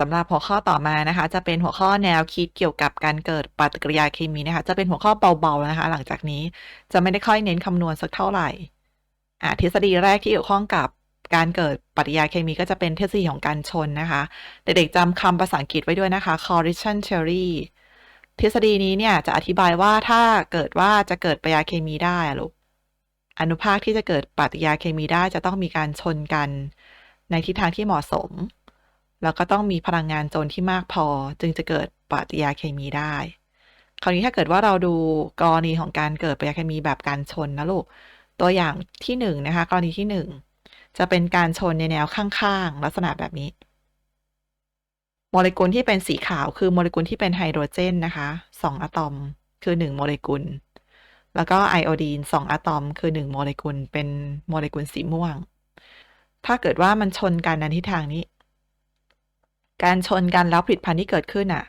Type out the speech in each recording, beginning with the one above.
สำหรับหัวข้อต่อมานะคะ จะเป็นหัวข้อแนวคิดเกี่ยวกับการเกิดปฏิกิริยาเคมีนะคะ จะเป็นหัวข้อเบาๆนะคะ หลังจากนี้จะไม่ได้ค่อยเน้นคำนวณสักเท่าไหร่อ่าทฤษฎีแรกที่เกี่ยวข้องกับการเกิดปฏิกิริยาเคมีก็จะเป็นทฤษฎีของการชนนะคะ เด็กๆจำคำภาษาอังกฤษไว้ด้วยนะคะ collision theory ทฤษฎีนี้เนี่ยจะอธิบายว่าถ้าเกิดว่าจะเกิดปฏิกิริยาเคมีได้ลูกอนุภาคที่จะเกิดปฏิกิริยาเคมีได้จะต้องมีการชนกัน ในทิศทางที่เหมาะสม แล้วก็ต้องมีพลังงานโจรที่มากพอ จึงจะเกิดปฏิกิริยาเคมีได้ คราวนี้ถ้าเกิดว่าเราดูกรณีของการเกิดปฏิกิริยาเคมีแบบการชนนะลูก ตัวอย่างที่หนึ่งนะคะ กรณีที่หนึ่งจะเป็นการชนในแนวข้างๆ ลักษณะแบบนี้ โมเลกุลที่เป็นสีขาวคือโมเลกุลที่เป็นไฮโดรเจนนะคะสองอะตอมคือหนึ่งโมเลกุล แล้วก็ไอโอดีนสองอะตอม คือหนึ่งโมเลกุล เป็นโมเลกุลสีม่วง ถ้าเกิดว่ามันชนกันในทิศทางนี้ การชนกันแล้วผลิตภัณฑ์ที่เกิดขึ้นอะ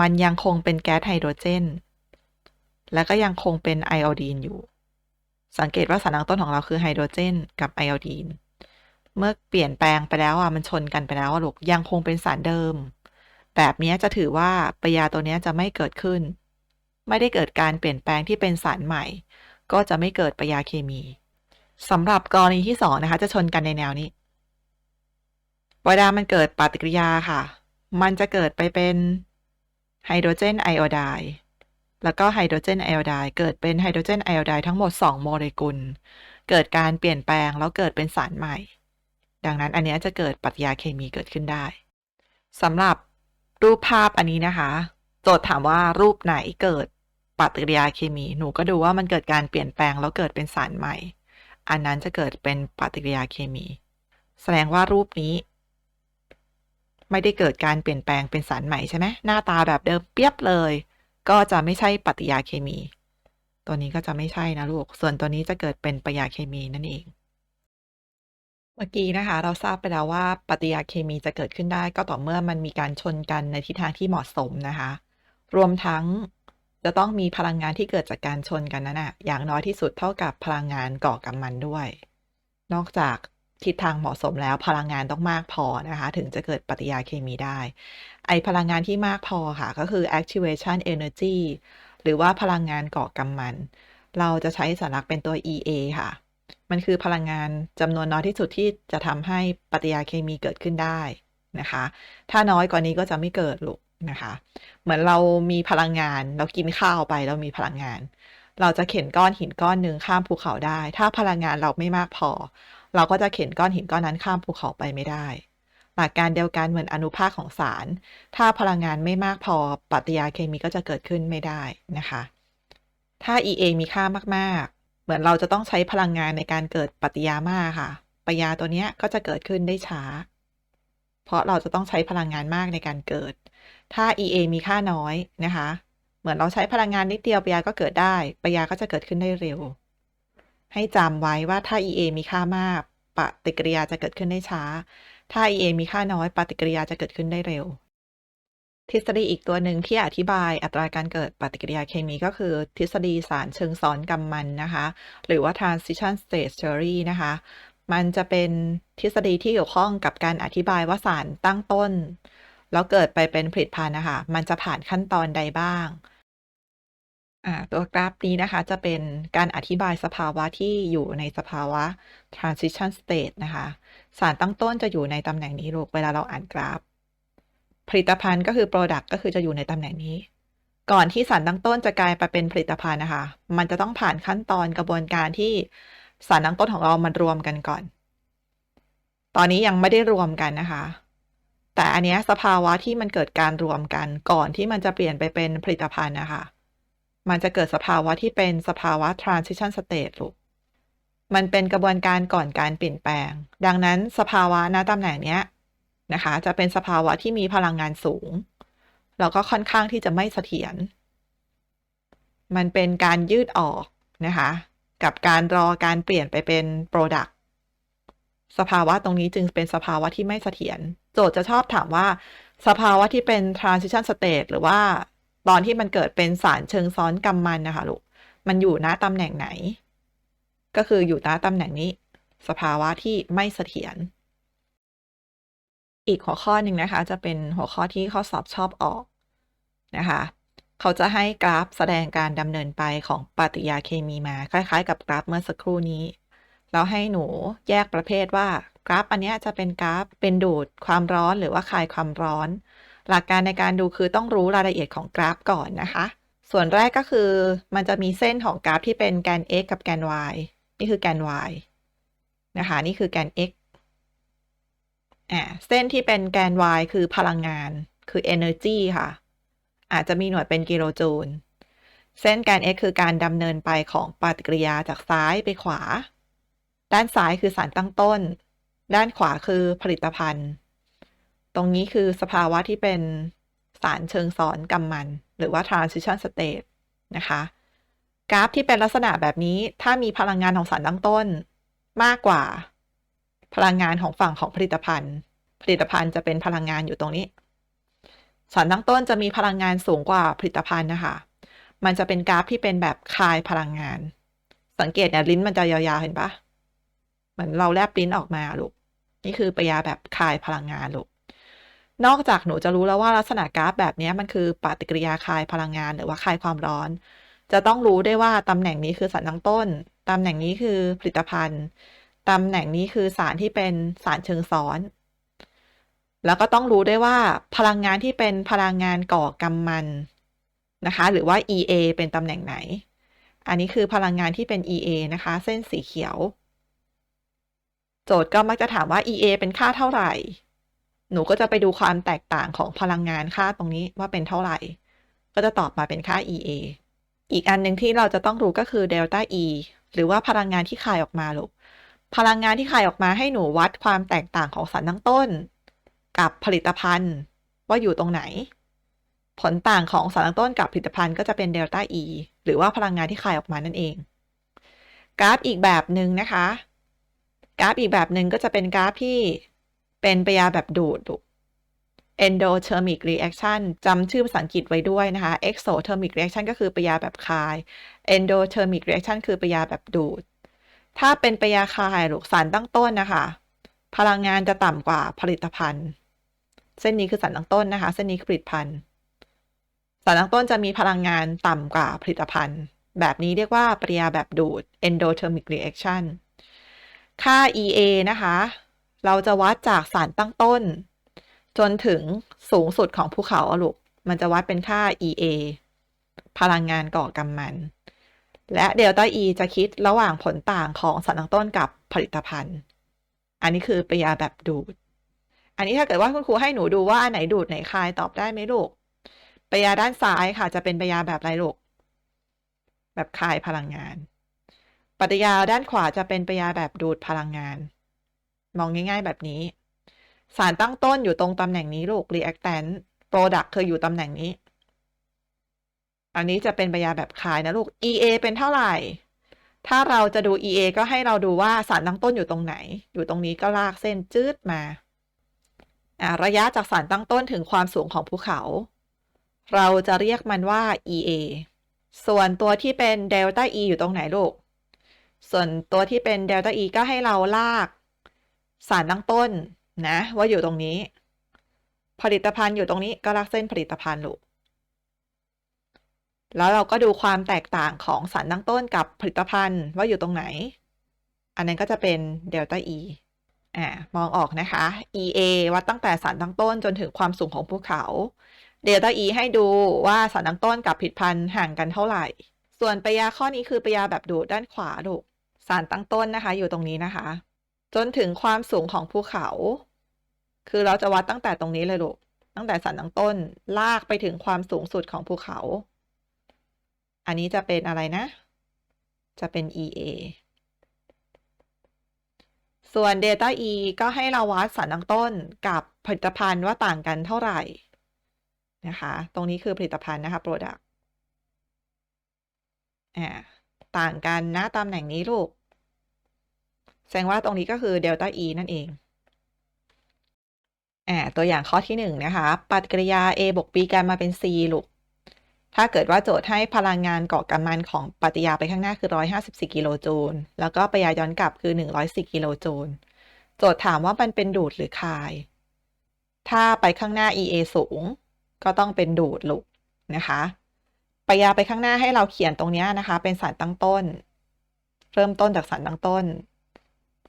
มันยังคงเป็นแก๊สไฮโดรเจน แล้วก็ยังคงเป็นไอโอดีนอยู่ สังเกตว่าสารตั้งต้นของเราคือไฮโดรเจน กับไอโอดีน เมื่อเปลี่ยนแปลงไปแล้วอะมันชนกันไปแล้วลูกยังคงเป็นสารเดิม แบบนี้จะถือว่าปฏยาตัวนี้จะไม่เกิดขึ้น ไม่ได้เกิดการเปลี่ยนแปลงที่เป็นสารใหม่ ก็จะไม่เกิดปฏยาเคมีสำหรับกรณีที่สองนะคะ จะชนกันในแนวนี้ เวลามันเกิดปฏิกิริยาค่ะ มันจะเกิดไปเป็นไฮโดรเจนไอโอไดด์แล้วก็ไฮโดรเจนไอโอไดด์เกิดเป็นไฮโดรเจนไอโอไดด์ทั้งหมด 2 โมเลกุล เกิดการเปลี่ยนแปลงแล้วเกิดเป็นสารใหม่ ดังนั้นอันนี้จะเกิดปฏิกิริยาเคมีเกิดขึ้นได้สำหรับรูปภาพอันนี้นะคะ โจทย์ถามว่ารูปไหนเกิดปฏิกิริยาเคมี หนูก็ดูว่ามันเกิดการเปลี่ยนแปลงแล้วเกิดเป็นสารใหม่ อันนั้นจะเกิดเป็นปฏิกิริยาเคมี แสดงว่ารูปนี้ ไม่ได้เกิดการเปลี่ยนแปลงเป็นสารใหม่ใช่ไหมหน้าตาแบบเดิมเปียบเลย ก็จะไม่ใช่ปฏิกิริยาเคมี ตัวนี้ก็จะไม่ใช่นะลูก ส่วนตัวนี้จะเกิดเป็นปฏิกิริยาเคมีนั่นเอง เมื่อกี้นะคะ เราทราบไปแล้วว่าปฏิกิริยาเคมีจะเกิดขึ้นได้ ก็ต่อเมื่อมันมีการชนกันในทิศทางที่เหมาะสมนะคะ รวมทั้งจะต้องมีพลังงานที่เกิดจากการชนกันนั้นอะอย่างน้อยที่สุดเท่ากับพลังงานก่อกำมันด้วย นอกจาก ทิศทางเหมาะสมแล้วพลังงานต้องมากพอนะคะ ถึงจะเกิดปฏิกิริยาเคมีได้ ไอพลังงานที่มากพอค่ะ ก็คือ activation energy หรือว่าพลังงานก่อกำมัน เราจะใช้สัญลักษณ์เป็นตัว EA ค่ะ มันคือพลังงานจำนวนน้อยที่สุดที่จะทำให้ปฏิกิริยาเคมีเกิดขึ้นได้นะคะ ถ้าน้อยกว่านี้ก็จะไม่เกิดลูกนะคะ เหมือนเรามีพลังงาน เรากินข้าวไปเรามีพลังงาน เราจะเข็นก้อนหินก้อนหนึ่งข้ามภูเขาได้ ถ้าพลังงานเราไม่มากพอ เราก็จะเข็นก้อนหินก้อนนั้นข้ามภูเขาไปไม่ได้ หลักการเดียวกันเหมือนอนุภาคของสาร ถ้าพลังงานไม่มากพอปฏิกิริยาเคมีก็จะเกิดขึ้นไม่ได้นะคะ ถ้า EA มีค่ามากๆ เหมือนเราจะต้องใช้พลังงานในการเกิดปฏิกิริยามากค่ะปฏิกิริยาตัวเนี้ยก็จะเกิดขึ้นได้ช้า เพราะเราจะต้องใช้พลังงานมากในการเกิด ถ้า EA มีค่าน้อยนะคะ เหมือนเราใช้พลังงานนิดเดียวปฏิกิริยาก็เกิดได้ปฏิกิริยาก็จะเกิดขึ้นได้เร็ว ให้จำไว้ว่าถ้า EA มีค่ามาก ปฏิกิริยาจะเกิดขึ้นได้ช้า ถ้า EA มีค่าน้อย ปฏิกิริยาจะเกิดขึ้นได้เร็ว ทฤษฎีอีกตัวหนึ่งที่อธิบายอัตราการเกิดปฏิกิริยาเคมีก็คือ ทฤษฎีสารเชิงซ้อนกำมันนะคะ หรือว่า transition state theory นะคะ มันจะเป็นทฤษฎีที่เกี่ยวข้องกับการอธิบายว่าสารตั้งต้น แล้วเกิดไปเป็นผลิตภัณฑ์นะคะ มันจะผ่านขั้นตอนใดบ้าง อ่าตัวกราฟนี้นะคะจะเป็นการอธิบายสภาวะที่อยู่ในสภาวะ transition state นะคะ สารตั้งต้นจะอยู่ในตำแหน่งนี้ลูกเวลาเราอ่านกราฟ ผลิตภัณฑ์ก็คือ product ก็คือจะอยู่ในตำแหน่งนี้ ก่อนที่สารตั้งต้นจะกลายไปเป็นผลิตภัณฑ์นะคะ มันจะต้องผ่านขั้นตอนกระบวนการที่สารตั้งต้นของเรามันรวมกันก่อน ตอนนี้ยังไม่ได้รวมกันนะคะ แต่อันนี้สภาวะที่มันเกิดการรวมกันก่อนที่มันจะเปลี่ยนไปเป็นผลิตภัณฑ์นะคะ มันจะเกิดสภาวะที่เป็นสภาวะ transition state ลูก มันเป็นกระบวนการก่อนการเปลี่ยนแปลง ดังนั้นสภาวะณตำแหน่งเนี้ยนะคะ จะเป็นสภาวะที่มีพลังงานสูง แล้วก็ค่อนข้างที่จะไม่เสถียร มันเป็นการยืดออกนะคะ กับการรอการเปลี่ยนไปเป็น product สภาวะตรงนี้จึงเป็นสภาวะที่ไม่เสถียร โจทย์จะชอบถามว่า สภาวะที่เป็น transition state หรือว่า ตอนที่มันเกิดเป็นสารเชิงซ้อนกำมันนะคะลูก มันอยู่ณตำแหน่งไหน ก็คืออยู่ณตำแหน่งนี้ สภาวะที่ไม่เสถียร อีกหัวข้อหนึ่งนะคะ จะเป็นหัวข้อที่ข้อสอบชอบออกนะคะ เขาจะให้กราฟแสดงการดำเนินไปของปฏิกิริยาเคมีมา คล้าย ๆ กับกราฟเมื่อสักครู่นี้ แล้วให้หนูแยกประเภทว่ากราฟอันนี้จะเป็นกราฟเป็นดูดความร้อนหรือว่าคายความร้อน หลักการในการดูคือต้องรู้รายละเอียดของกราฟก่อนนะคะ ส่วนแรกก็คือมันจะมีเส้นของกราฟที่เป็นแกน x กับแกน y นี่คือแกน y นะคะ นี่คือแกน x อ่าเส้นที่เป็นแกน y คือพลังงาน คือ energy ค่ะ อาจจะมีหน่วยเป็นกิโลจูล เส้นแกน x คือการดำเนินไปของปฏิกิริยาจากซ้ายไปขวา ด้านซ้ายคือสารตั้งต้น ด้านขวาคือผลิตภัณฑ์ ตรงนี้คือสภาวะที่เป็นสารเชิงซ้อนกำมัน หรือว่า transition state นะคะ กราฟที่เป็นลักษณะแบบนี้ถ้ามีพลังงานของสารตั้งต้น มากกว่า พลังงานของฝั่งของผลิตภัณฑ์ ผลิตภัณฑ์จะเป็นพลังงานอยู่ตรงนี้ สารตั้งต้นจะมีพลังงานสูงกว่าผลิตภัณฑ์นะคะ มันจะเป็นกราฟที่เป็นแบบคายพลังงาน สังเกตเนี่ยลิ้นมันจะยาวๆเห็นปะเหมือนเราแลบลิ้นออกมาลูกนี่คือปริยาแบบคายพลังงานลูก นอกจากหนูจะรู้แล้วว่าลักษณะกราฟแบบนี้มันคือปฏิกิริยาคายพลังงานหรือว่าคายความร้อน จะต้องรู้ได้ว่าตำแหน่งนี้คือสารตั้งต้น ตำแหน่งนี้คือผลิตภัณฑ์ ตำแหน่งนี้คือสารที่เป็นสารเชิงซ้อน แล้วก็ต้องรู้ได้ว่าพลังงานที่เป็นพลังงานก่อกำมันนะคะ หรือว่า EA เป็นตำแหน่งไหน อันนี้คือพลังงานที่เป็น EA นะคะ เส้นสีเขียว โจทย์ก็มักจะถามว่า EA เป็นค่าเท่าไหร่ หนูก็จะไปดูความแตกต่างของพลังงานค่าตรงนี้ว่าเป็นเท่าไหร่ ก็จะตอบมาเป็นค่า EA อีกอันหนึ่งที่เราจะต้องรู้ก็คือเดลต้า E หรือว่าพลังงานที่คายออกมาลูก พลังงานที่คายออกมาให้หนูวัดความแตกต่างของสารตั้งต้น กับผลิตภัณฑ์ว่าอยู่ตรงไหน ผลต่างของสารตั้งต้นกับผลิตภัณฑ์ก็จะเป็นเดลต้า E หรือว่าพลังงานที่คายออกมานั่นเอง กราฟอีกแบบหนึ่งนะคะ กราฟอีกแบบหนึ่งก็จะเป็นกราฟที่ เป็นปฏิกิริยาแบบดูด endothermic reaction จำชื่อภาษาอังกฤษไว้ด้วยนะคะ exothermic reaction ก็คือปฏิกิริยาแบบคาย endothermic reaction คือปฏิกิริยาแบบดูด ถ้าเป็นปฏิกิริยาคายหรือสารตั้งต้นนะคะ พลังงานจะต่ำกว่าผลิตภัณฑ์ เส้นนี้คือสารตั้งต้นนะคะ เส้นนี้คือผลิตภัณฑ์ สารตั้งต้นจะมีพลังงานต่ำกว่าผลิตภัณฑ์ แบบนี้เรียกว่าปฏิกิริยาแบบดูด endothermic reaction ค่า EA นะคะ เราจะวัดจากสารตั้งต้น จนถึงสูงสุดของภูเขาอลูกมันจะวัดเป็นค่า EA พลังงานก่อกำมัน และเดลต้า E จะคิดระหว่างผลต่างของสารตั้งต้นกับผลิตภัณฑ์ อันนี้คือปริยาแบบดูด อันนี้ถ้าเกิดว่าคุณครูให้หนูดูว่าอันไหนดูดไหนคายตอบได้ไหมลูกปริยาด้านซ้ายค่ะ จะเป็นปริยาแบบไรลูก แบบคายพลังงานปฏิยาด้านขวาจะเป็นปริยาแบบดูดพลังงาน มองง่าย ๆ แบบนี้ สารตั้งต้นอยู่ตรงตำแหน่งนี้ลูก reactant product คืออยู่ตำแหน่งนี้ อันนี้จะเป็นปยาแบบคายนะลูก EA เป็นเท่าไหร่ ถ้าเราจะดู EA ก็ให้เราดูว่าสารตั้งต้นอยู่ตรงไหน อยู่ตรงนี้ก็ลากเส้นจืดมาอ่าระยะจากสารตั้งต้นถึงความสูงของภูเขา เราจะเรียกมันว่า EA ส่วนตัวที่เป็นเดลต้า E อยู่ตรงไหนลูก ส่วนตัวที่เป็นเดลต้า E ก็ให้เราลาก สารตั้งต้นนะ ว่าอยู่ตรงนี้ ผลิตภัณฑ์อยู่ตรงนี้ก็ลากเส้นผลิตภัณฑ์ลูกแล้วเราก็ดูความแตกต่างของสารตั้งต้นกับผลิตภัณฑ์ว่าอยู่ตรงไหน อันนั้นก็จะเป็นเดลต้า E อ่ามองออกนะคะ EA วัดตั้งแต่สารตั้งต้นจนถึงความสูงของภูเขาเดลต้า E ให้ดูว่าสารตั้งต้นกับผลิตภัณฑ์ห่างกันเท่าไหร่ ส่วนปริยาข้อนี้คือปริยาแบบดูดด้านขวาลูกสารตั้งต้นนะคะ อยู่ตรงนี้นะคะ จนถึงความสูงของภูเขา คือเราจะวัดตั้งแต่ตรงนี้เลยลูก ตั้งแต่สารตั้งต้นลากไปถึงความสูงสุดของภูเขา อันนี้จะเป็นอะไรนะ จะเป็น EA ส่วน Delta E ก็ให้เราวัดสารตั้งต้นกับผลิตภัณฑ์ว่าต่างกันเท่าไหร่ นะคะ ตรงนี้คือผลิตภัณฑ์นะคะ Product อ่าต่างกันนะตำแหน่งนี้ลูก แสดงว่าตรงนี้ก็คือ Delta E นั่นเองอ่าตัวอย่างข้อที่หนึ่งนะคะปฏิกิริยา A บวก B กันมาเป็น C ลูก ถ้าเกิดว่าโจทย์ให้พลังงานก่อกำมันของปฏิกิริยาไปข้างหน้าคือ 154 กิโลจูล แล้วก็ปฏิกิริยาย้อนกลับคือ 104 กิโลจูล โจทย์ถามว่ามันเป็นดูดหรือคาย ถ้าไปข้างหน้า EA สูง ก็ต้องเป็นดูดลูกนะคะปยาไปข้างหน้าให้เราเขียนตรงนี้นะคะ เป็นสารตั้งต้น เริ่มต้นจากสารตั้งต้น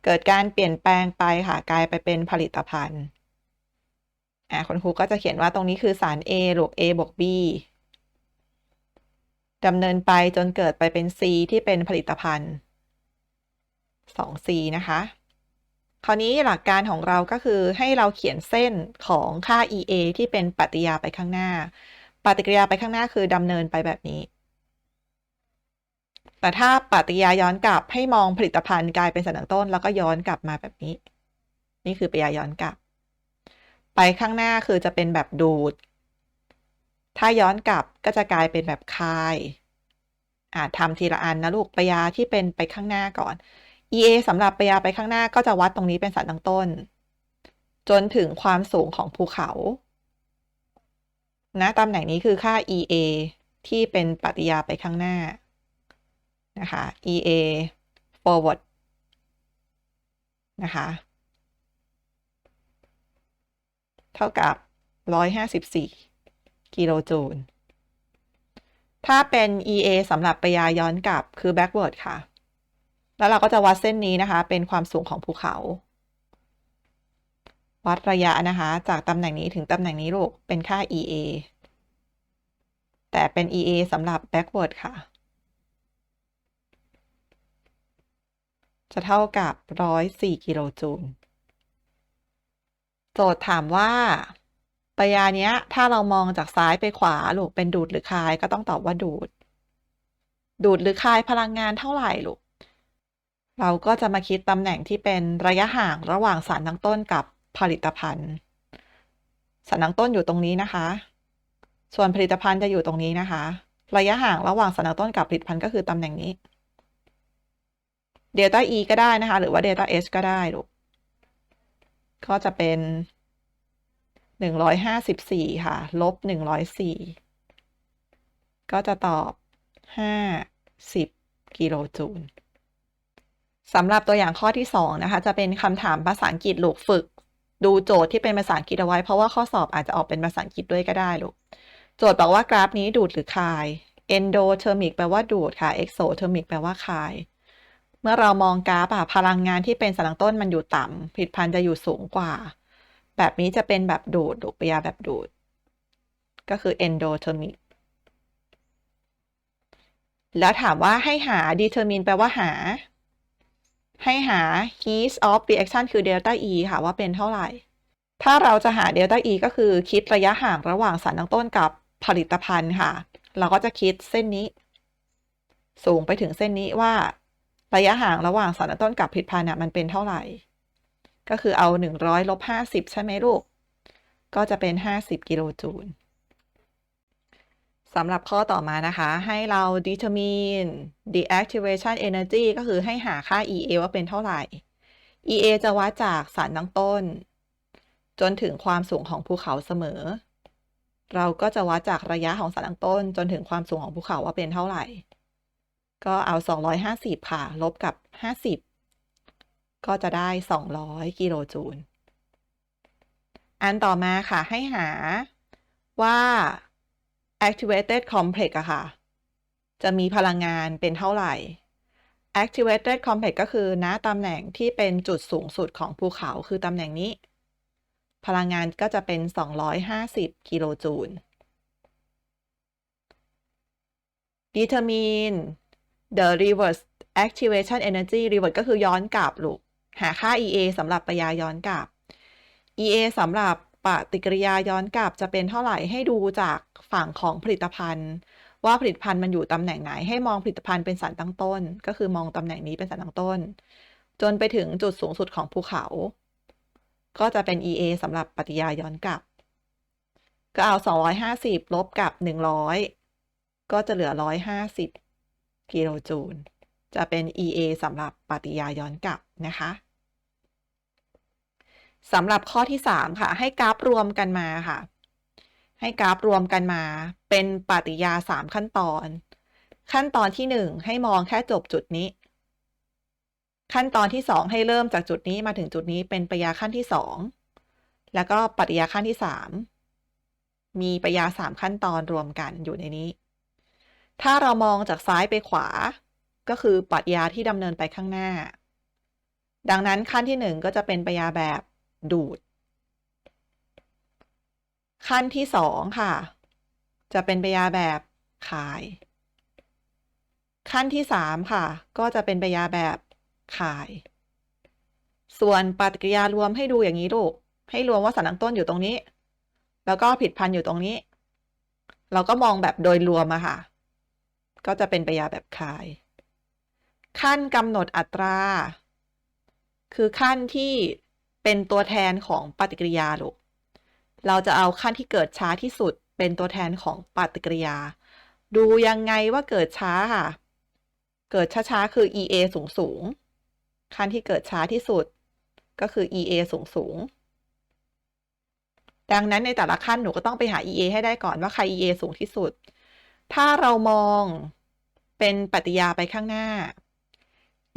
เกิดการเปลี่ยนแปลงไปค่ะ กลายไปเป็นผลิตภัณฑ์อ่าคุณครูก็จะเขียนว่าตรงนี้คือสาร A ลูก A บวก B ดำเนินไปจนเกิดไปเป็น C ที่เป็นผลิตภัณฑ์ 2C นะคะ คราวนี้หลักการของเราก็คือให้เราเขียนเส้นของค่า EA ที่เป็นปฏิกิริยาไปข้างหน้า ปฏิกิริยาไปข้างหน้าคือดำเนินไปแบบนี้ แต่ถ้าปฏิยาย้อนกลับให้มองผลิตภัณฑ์กลายเป็นสารตั้งต้น แล้วก็ย้อนกลับมาแบบนี้ นี่คือปฏิยาย้อนกลับ ไปข้างหน้าคือจะเป็นแบบดูด ถ้าย้อนกลับก็จะกลายเป็นแบบคายอ่าทำทีละอันนะลูกปฏิยาที่เป็นไปข้างหน้าก่อน EA สำหรับปฏิยาไปข้างหน้าก็จะวัดตรงนี้เป็นสารตั้งต้น จนถึงความสูงของภูเขานะตำแหน่งนี้คือค่า EA ที่เป็นปฏิยาไปข้างหน้า นะคะ EA forward นะคะ เท่ากับ 154 กิโลจูล ถ้าเป็น EA สำหรับปฏิกิริยาย้อนกลับคือ backward ค่ะ แล้วเราก็จะวัดเส้นนี้นะคะ เป็นความสูงของภูเขา วัดระยะนะคะ จากตำแหน่งนี้ถึงตำแหน่งนี้ลูก เป็นค่า EA แต่เป็น EA สำหรับ backward ค่ะ จะเท่ากับ 104 กิโลจูล โจทย์ถามว่าปริยาเนี้ย ถ้าเรามองจากซ้ายไปขวาลูกเป็นดูดหรือคายก็ต้องตอบว่าดูด ดูดหรือคายพลังงานเท่าไหร่ลูก เราก็จะมาคิดตำแหน่งที่เป็นระยะห่างระหว่างสารตั้งต้นกับผลิตภัณฑ์ สารตั้งต้นอยู่ตรงนี้นะคะ ส่วนผลิตภัณฑ์จะอยู่ตรงนี้นะคะ ระยะห่างระหว่างสารตั้งต้นกับผลิตภัณฑ์ก็คือตำแหน่งนี้ เดลต้า E ก็ได้นะคะ หรือว่าเดลต้า H ก็ได้ลูกก็จะเป็น154ค่ะ ลบ104ก็จะตอบ50กิโลจูลสำหรับตัวอย่างข้อที่2นะคะ จะเป็นคำถามภาษาอังกฤษลูกฝึก ดูโจทย์ที่เป็นภาษาอังกฤษเอาไว้ เพราะว่าข้อสอบอาจจะออกเป็นภาษาอังกฤษด้วยก็ได้ลูกโจทย์บอกว่ากราฟนี้ดูดหรือคาย endothermic แปลว่าดูดค่ะ exothermic แปลว่าคาย เมื่อเรามองกราฟอะพลังงานที่เป็นสารตั้งต้นมันอยู่ต่ำผลิตภัณฑ์จะอยู่สูงกว่า แบบนี้จะเป็นแบบดูดดูปฏิกิริยาแบบดูด ก็คือ endothermic แล้วถามว่าให้หา determine แปลว่าหา ให้หา heat of reaction คือ delta E ค่ะว่าเป็นเท่าไหร่ ถ้าเราจะหา delta E ก็คือคิดระยะห่างระหว่างสารตั้งต้นกับผลิตภัณฑ์ค่ะ เราก็จะคิดเส้นนี้ สูงไปถึงเส้นนี้ว่า ระยะห่างระหว่างสารตั้งต้นกับผลิตภัณฑ์มันเป็นเท่าไหร่ ก็คือเอา 100ลบ50 ใช่ไหมลูก ก็จะเป็น 50 กิโลจูลสำหรับข้อต่อมานะคะ ให้เรา determine the activation energy ก็คือให้หาค่า EA ว่าเป็นเท่าไหร่ EA จะวัดจากสารตั้งต้น จนถึงความสูงของภูเขาเสมอ เราก็จะวัดจากระยะของสารตั้งต้น จนถึงความสูงของภูเขาว่าเป็นเท่าไหร่ ก็เอา 250 ค่ะ ลบกับ 50 ก็จะได้ 200 กิโลจูล อันต่อมาค่ะให้หาว่า activated complex อะค่ะ จะมีพลังงานเป็นเท่าไหร่ activated complex ก็คือณตำแหน่งที่เป็นจุดสูงสุดของภูเขาคือตำแหน่งนี้ พลังงานก็จะเป็น 250 กิโลจูล determine the reverse activation energy reverse ก็คือย้อนกลับลูก หาค่า EA สำหรับปฏิยาย้อนกลับ EA สำหรับปฏิกิริยาย้อนกลับจะเป็นเท่าไหร่ให้ดูจากฝั่งของผลิตภัณฑ์ ว่าผลิตภัณฑ์มันอยู่ตำแหน่งไหน ให้มองผลิตภัณฑ์เป็นสารตั้งต้น ก็คือมองตำแหน่งนี้เป็นสารตั้งต้น จนไปถึงจุดสูงสุดของภูเขา ก็จะเป็น EA สำหรับปฏิยาย้อนกลับ ก็เอา 250 ลบกับ 100 ก็จะเหลือ 150 กิโลจูล จะเป็น EA สำหรับปฏิกิริยาย้อนกลับนะคะสำหรับข้อที่ 3 ค่ะ ให้กราฟรวมกันมาค่ะ ให้กราฟรวมกันมา เป็นปฏิยา 3 ขั้นตอน ขั้นตอนที่ 1 ให้มองแค่จบจุดนี้ ขั้นตอนที่ 2 ให้เริ่มจากจุดนี้มาถึงจุดนี้เป็นปฏิกิริยาขั้นที่ 2 แล้วก็ปฏิยาขั้นที่สามมีปฏิกิริยาสามขั้นตอนรวมกันอยู่ในนี้ ถ้าเรามองจากซ้ายไปขวา ก็คือปฏิกิริยาที่ดำเนินไปข้างหน้า ดังนั้นขั้นที่หนึ่งก็จะเป็นปฏิกิริยาแบบดูด ขั้นที่สองค่ะ จะเป็นปฏิกิริยาแบบคาย ขั้นที่สามค่ะ ก็จะเป็นปฏิกิริยาแบบคาย ส่วนปฏิกิริยารวมให้ดูอย่างนี้ลูก ให้รวมว่าสารตั้งต้นอยู่ตรงนี้ แล้วก็ผิดพันอยู่ตรงนี้ เราก็มองแบบโดยรวมอะค่ะ ก็จะเป็นปยาแบบคาย ขั้นกำหนดอัตรา คือขั้นที่เป็นตัวแทนของปฏิกิริยาลูกเราจะเอาขั้นที่เกิดช้าที่สุดเป็นตัวแทนของปฏิกิริยา ดูยังไงว่าเกิดช้าค่ะ เกิดช้าๆคือ EA สูงสูงๆขั้นที่เกิดช้าที่สุดก็คือ EA สูงสูงๆดังนั้นในแต่ละขั้นหนูก็ต้องไปหา EA ให้ได้ก่อนว่าใคร EA สูงที่สุด ถ้าเรามองเป็นปฏิยาไปข้างหน้า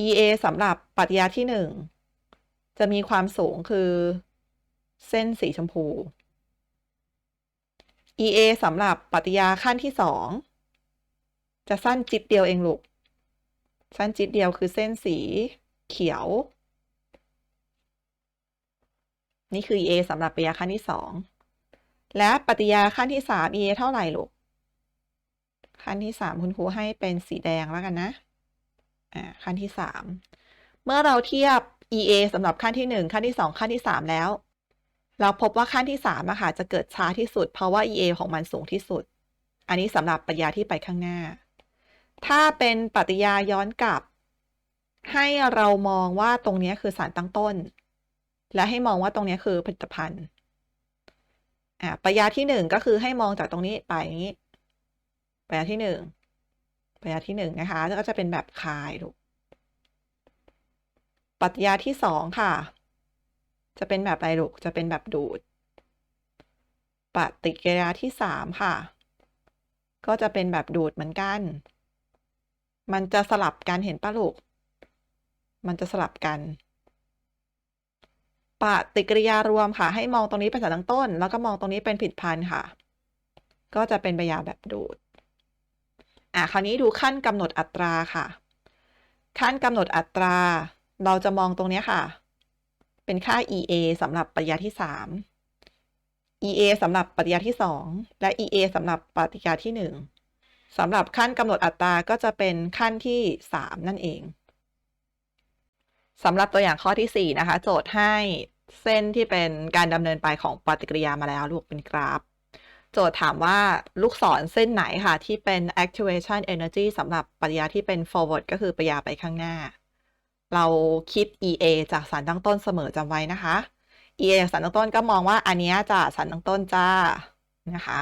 EA สำหรับปฏิยาที่หนึ่งจะมีความสูงคือ เส้นสีชมพู EA สำหรับปฏิยาขั้นที่สองจะสั้นจิตเดียวเองลูก สั้นจิตเดียวคือเส้นสีเขียว นี่คือ EA สำหรับปฏิยาขั้นที่สองและปฏิยาขั้นที่สาม EA เท่าไหร่ลูก ขั้นที่สามคุณครูให้เป็นสีแดงแล้วกันนะ อ่า ขั้นที่สามเมื่อเราเทียบ EA สำหรับขั้นที่หนึ่งขั้นที่สองขั้นที่สามแล้ว เราพบว่าขั้นที่สามอะค่ะจะเกิดช้าที่สุด เพราะว่า EA ของมันสูงที่สุด อันนี้สำหรับปริยาที่ไปข้างหน้า ถ้าเป็นปฏิกิริยาย้อนกลับ ให้เรามองว่าตรงนี้คือสารตั้งต้น และให้มองว่าตรงนี้คือผลิตภัณฑ์อ่าปริยาที่หนึ่งก็คือให้มองจากตรงนี้ไปอย่างนี้ ปริยาที่หนึ่งปริยาที่หนึ่งนะคะก็จะเป็นแบบคายลูกปฏิยาที่สองค่ะ จะเป็นแบบไรลูกจะเป็นแบบดูด ปฏิกิริยาที่สามค่ะ ก็จะเป็นแบบดูดเหมือนกัน มันจะสลับกันเห็นปะลูก มันจะสลับกันปฏิกิริยารวมค่ะ ให้มองตรงนี้เป็นสารตั้งต้น แล้วก็มองตรงนี้เป็นผิดพันธ์ค่ะ ก็จะเป็นปฏิกิริยาแบบดูด อะคราวนี้ดูขั้นกำหนดอัตราค่ะ ขั้นกำหนดอัตรา เราจะมองตรงนี้ค่ะ เป็นค่า EA สำหรับปฏิกิริยาที่สาม EA สำหรับปฏิกิริยาที่สองและ EA สำหรับปฏิกิริยาที่หนึ่งสำหรับขั้นกำหนดอัตราก็จะเป็นขั้นที่สามนั่นเองสำหรับตัวอย่างข้อที่สี่นะคะ โจทย์ให้เส้นที่เป็นการดำเนินไปของปฏิกิริยามาแล้วลูกเป็นกราฟ โจทย์ถามว่าลูกศรเส้นไหนค่ะ ที่เป็น activation energy สำหรับปฏิกิริยาที่เป็น forward ก็คือปฏิกิริยาไปข้างหน้า เราคิด EA จากสารตั้งต้นเสมอจำไว้นะคะ EA จากสารตั้งต้นก็มองว่าอันนี้จะสารตั้งต้นจ้านะคะ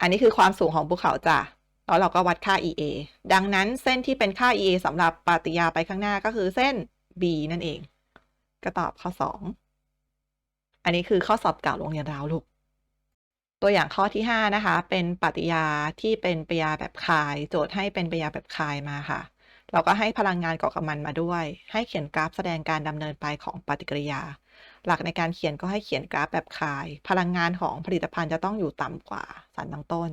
อันนี้คือความสูงของภูเขาจ้ะแล้วเราก็วัดค่า EA ดังนั้นเส้นที่เป็นค่า EA สำหรับปฏิกิริยาไปข้างหน้าก็คือเส้น B นั่นเอง ก็ตอบข้อ 2 อันนี้คือข้อสอบเก่าโรงเรียนราลูก ตัวอย่างข้อที่ 5 นะคะ เป็นปฏิกิริยาที่เป็นปฏยาแบบคาย โจทย์ให้เป็นปฏยาแบบคายมาค่ะ เราก็ให้พลังงานเกาะกับมันมาด้วย ให้เขียนกราฟแสดงการดำเนินไปของปฏิกิริยา หลักในการเขียนก็ให้เขียนกราฟแบบคาย พลังงานของผลิตภัณฑ์จะต้องอยู่ต่ำกว่าสารตั้งต้น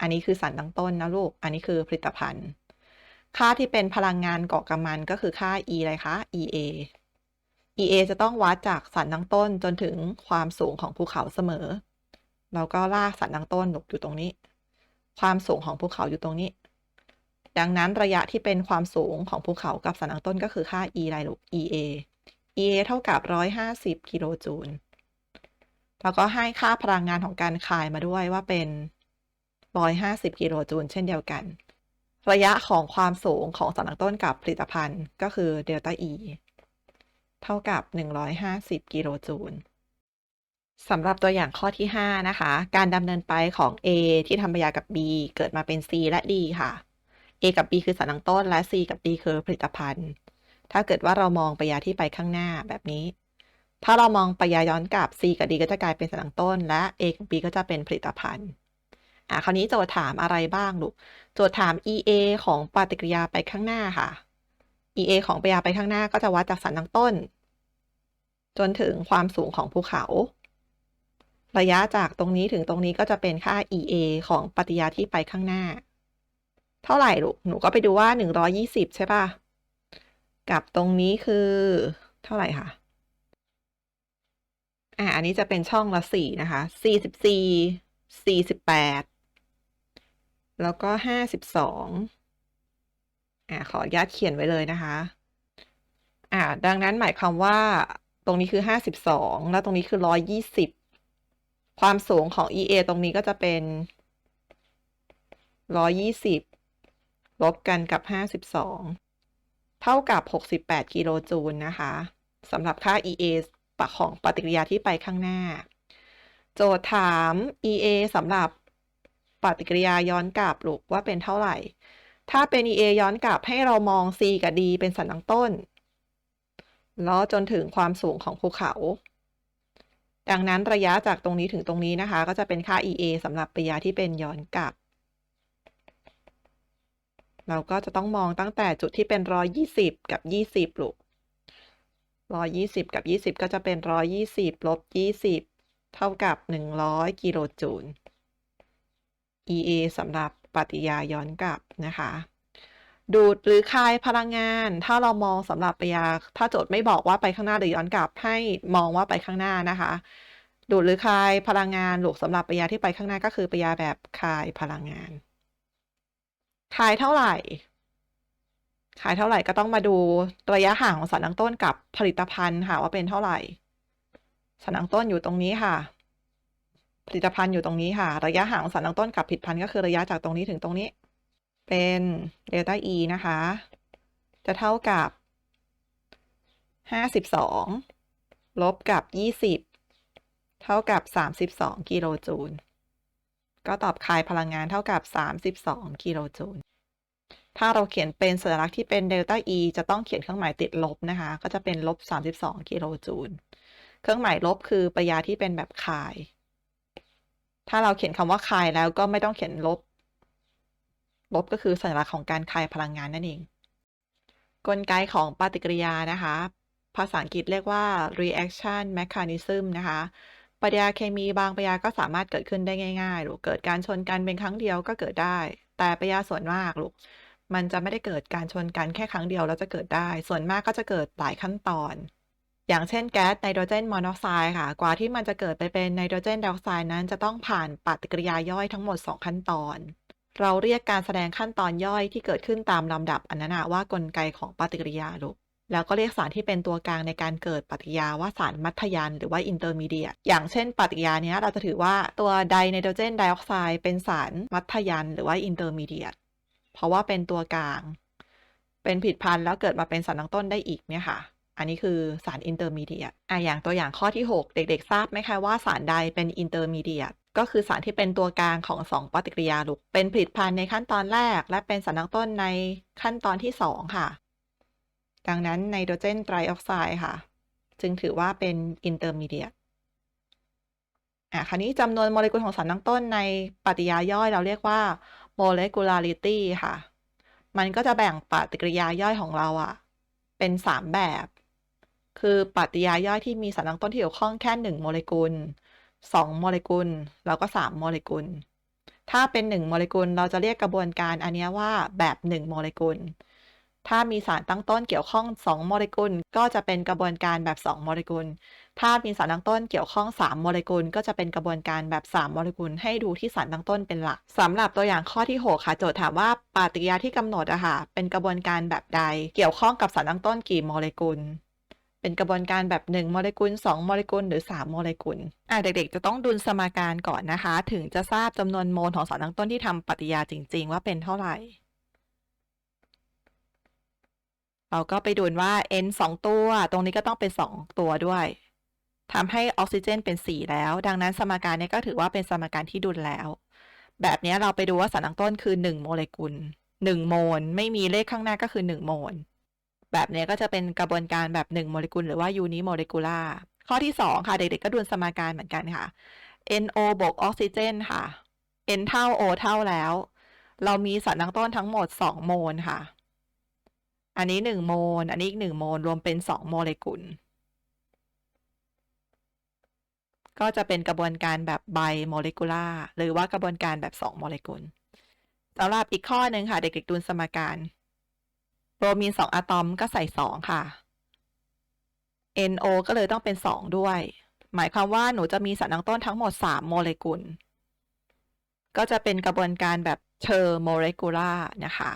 อันนี้คือสารตั้งต้นนะลูก อันนี้คือผลิตภัณฑ์ ค่าที่เป็นพลังงานเกาะกับมันก็คือค่า E อะไรคะ EA EA จะต้องวัดจากสันตั้งต้นจนถึงความสูงของภูเขาเสมอ เราก็ลากสันตังต้นอยู่ตรงนี้ ความสูงของภูเขาอยู่ตรงนี้ ดังนั้นระยะที่เป็นความสูงของภูเขากับสันตังต้นก็คือค่า E อะไรลูก EA EA เท่ากับ 150กิโลจูลแล้วก็ให้ค่าพลังงานของการคายมาด้วยว่าเป็น 150กิโลจูลเช่นเดียวกัน ระยะของความสูงของสันตังต้นกับผลิตภัณฑ์ก็คือเดลต้า E เท่ากับ 150กิโลจูล สำหรับตัวอย่างข้อที่ 5 นะคะ การดำเนินไปของ A ที่ทำปฏิกิริยากับ B เกิดมาเป็น C และ D ค่ะ A กับ B คือสารตั้งต้น และ C กับ D คือผลิตภัณฑ์ ถ้าเกิดว่าเรามองปฏิกิริยาที่ไปข้างหน้าแบบนี้ ถ้าเรามองปฏิกิริยาย้อนกลับ C กับ D ก็จะกลายเป็นสารตั้งต้น และ A กับ B ก็จะเป็นผลิตภัณฑ์ อะ คราวนี้โจทย์ถามอะไรบ้างลูก โจทย์ถาม EA ของปฏิกิริยาไปข้างหน้าค่ะ EA ของปฏิกิริยาไปข้างหน้าก็จะวัดจากสารตั้งต้น จนถึงความสูงของภูเขา ระยะจากตรงนี้ถึงตรงนี้ก็จะเป็นค่า EA ของปฏิยาที่ไปข้างหน้า เท่าไหร่ลูก หนูก็ไปดูว่า 120 ใช่ป่ะ กับตรงนี้คือ เท่าไหร่คะอ่าอันนี้จะเป็นช่องละ 4 นะคะ 44 48 แล้วก็ 52 อ่าขออนุญาตเขียนไว้เลยนะคะ อ่า ดังนั้นหมายความว่า ตรงนี้คือ 52 แล้วตรงนี้คือ 120 ความสูงของ EA ตรงนี้ก็จะเป็น 120 ลบกันกับ 52 เท่ากับ 68 กิโลจูลนะคะสำหรับค่า EA ปะของปฏิกิริยาที่ไปข้างหน้า โจทย์ถาม EA สำหรับปฏิกิริยาย้อนกลับลูกว่าเป็นเท่าไหร่ ถ้าเป็น EA ย้อนกลับให้เรามอง C กับ D เป็นสันตั้งต้น แล้วจนถึงความสูงของภูเขา ดังนั้นระยะจากตรงนี้ถึงตรงนี้นะคะ ก็จะเป็นค่า EA สำหรับปฏิกิริยาที่เป็นย้อนกลับ เราก็จะต้องมองตั้งแต่จุดที่เป็น120กับ20ลูก120กับ20ก็จะเป็น120ลบ20เท่ากับ100กิโลจูล EA สำหรับปฏิยาย้อนกลับนะคะ ดูดหรือคายพลังงาน ถ้าเรามองสำหรับปยาถ้าโจทย์ไม่บอกว่าไปข้างหน้าหรือย้อนกลับให้มองว่าไปข้างหน้านะคะ ดูดหรือคายพลังงานหลูกสำหรับปยาที่ไปข้างหน้าก็คือปยาแบบคายพลังงาน คายเท่าไหร่ขายเท่าไหร่ก็ต้องมาดูระยะห่างของสารตั้งต้นกับผลิตภัณฑ์ค่ะว่าเป็นเท่าไหร่สารตั้งต้นอยู่ตรงนี้ค่ะ ผลิตภัณฑ์อยู่ตรงนี้ค่ะ ระยะห่างของสารตั้งต้นกับผลิตภัณฑ์ก็คือระยะจากตรงนี้ถึงตรงนี้ เป็นเดลต้า E นะคะ จะเท่ากับห้าสิบสองลบกับยี่สิบเท่ากับสามสิบสองกิโลจูล ก็ตอบคายพลังงานเท่ากับสามสิบสองกิโลจูล ถ้าเราเขียนเป็นสัญลักษณ์ที่เป็นเดลต้า E จะต้องเขียนเครื่องหมายติดลบนะคะ ก็จะเป็นลบสามสิบสองกิโลจูล เครื่องหมายลบคือปริยาที่เป็นแบบคาย ถ้าเราเขียนคำว่าคายแล้วก็ไม่ต้องเขียนลบ ลบก็คือสัญลักษณ์ของการคายพลังงานนั่นเอง กลไกของปฏิกิริยานะคะ ภาษาอังกฤษเรียกว่า reaction mechanism นะคะปฏิกิริยาเคมีบางปฏิกิริยาก็สามารถเกิดขึ้นได้ง่ายๆหรือเกิดการชนกันเป็นครั้งเดียวก็เกิดได้ แต่ปฏิกิริยาส่วนมากลูกมันจะไม่ได้เกิดการชนกันแค่ครั้งเดียวแล้วจะเกิดได้ ส่วนมากก็จะเกิดหลายขั้นตอน อย่างเช่นแก๊สไนโตรเจนมอนอกไซด์ค่ะ กว่าที่มันจะเกิดไปเป็นไนโตรเจนไดออกไซด์นั้นจะต้องผ่านปฏิกิริยาย่อยทั้งหมด 2 ขั้นตอน เราเรียกการแสดงขั้นตอนย่อยที่เกิดขึ้นตามลำดับอันนั้นนะว่ากลไกของปฏิกิริยาลูกแล้วก็เรียกสารที่เป็นตัวกลางในการเกิดปฏิกิริยาว่าสารมัธยันหรือว่าอินเตอร์มีเดียตอย่างเช่น ปฏิกิริยาเนี้ยเราจะถือว่าตัวไดไนโตรเจนไดออกไซด์เป็นสารมัธยันหรือว่าอินเตอร์มีเดียตเพราะว่าเป็นตัวกลาง เป็นผิดพันธุ์แล้วเกิดมาเป็นสารตั้งต้นได้อีกเนี่ยค่ะ อันนี้คือสารอินเตอร์มีเดียตอะอย่างตัวอย่างข้อที่ 6 เด็ก ๆ ทราบไหมคะว่าสารใดเป็นอินเตอร์มีเดียตก็คือสารที่เป็นตัวกลางของ 2 ปฏิกิริยาลูก เป็นผลิตภัณฑ์ในขั้นตอนแรก และเป็นสารตั้งต้นในขั้นตอนที่ 2 ค่ะ ดังนั้นไนโตรเจนไตรออกไซด์ค่ะ จึงถือว่าเป็นอินเตอร์มีเดียตอะคราวนี้จำนวนโมเลกุลของสารตั้งต้นในปฏิกิริยาย่อยเราเรียกว่า molecularity ค่ะ มันก็จะแบ่งปฏิกิริยาย่อยของเราอะเป็น 3 แบบ คือปฏิกิริยาย่อยที่มีสารตั้งต้นที่เกี่ยวข้องแค่ 1 โมเลกุล 2 โมเลกุล แล้วก็ 3 โมเลกุล ถ้าเป็น 1 โมเลกุลเราจะเรียกกระบวนการอันนี้ว่าแบบ 1 โมเลกุล ถ้ามีสารตั้งต้นเกี่ยวข้อง 2 โมเลกุล ก็จะเป็นกระบวนการแบบ 2 โมเลกุล ถ้ามีสารตั้งต้นเกี่ยวข้อง 3 โมเลกุล ก็จะเป็นกระบวนการแบบ 3 โมเลกุล ให้ดูที่สารตั้งต้นเป็นหลักสำหรับตัวอย่างข้อที่ 6 ค่ะ โจทย์ถามว่าปฏิกิริยาที่กำหนดอะค่ะ เป็นกระบวนการแบบใด เกี่ยวข้องกับสารตั้งต้นกี่โมเลกุล เป็นกระบวนการแบบ 1 โมเลกุล 2 โมเลกุล หรือ 3 โมเลกุลอะเด็กๆ จะต้องดุลสมการก่อนนะคะ ถึงจะทราบจำนวนโมลของสารตั้งต้นที่ทำปฏิกิริยาจริง ๆ ว่าเป็นเท่าไหร่ เราก็ไปดูว่า n 2 ตัว ตรงนี้ก็ต้องเป็น 2 ตัวด้วยทำให้ออกซิเจนเป็น 4 แล้ว ดังนั้นสมการนี้ก็ถือว่าเป็นสมการที่ดุลแล้ว แบบนี้เราไปดูว่าสารตั้งต้นคือ 1 โมเลกุล 1 โมล ไม่มีเลขข้างหน้าก็คือ 1 โมล แบบนี้ก็จะเป็นกระบวนการแบบ1โมเลกุลหรือว่ายูนิโมเลกุล่าข้อที่ 2 ค่ะ เด็กๆ ก็ดุลสมการเหมือนกันค่ะ NO บวกออกซิเจนค่ะ N เท่า O เท่าแล้ว เรามีสารตั้งต้นทั้งหมด 2 โมลค่ะ อันนี้ 1 โมล อันนี้อีก 1 โมล รวมเป็น 2 โมเลกุล ก็จะเป็นกระบวนการแบบไบโมเลกุล่าหรือว่ากระบวนการแบบสองโมเลกุลสำหรับอีกข้อหนึ่งค่ะ เด็กๆดูสมการ โบรมีนสองอะตอมก็ใส่สองค่ะ NO ก็เลยต้องเป็นสองด้วย หมายความว่าหนูจะมีสารตั้งต้นทั้งหมดสามโมเลกุล ก็จะเป็นกระบวนการแบบเชอร์โมเลกุล่านะคะ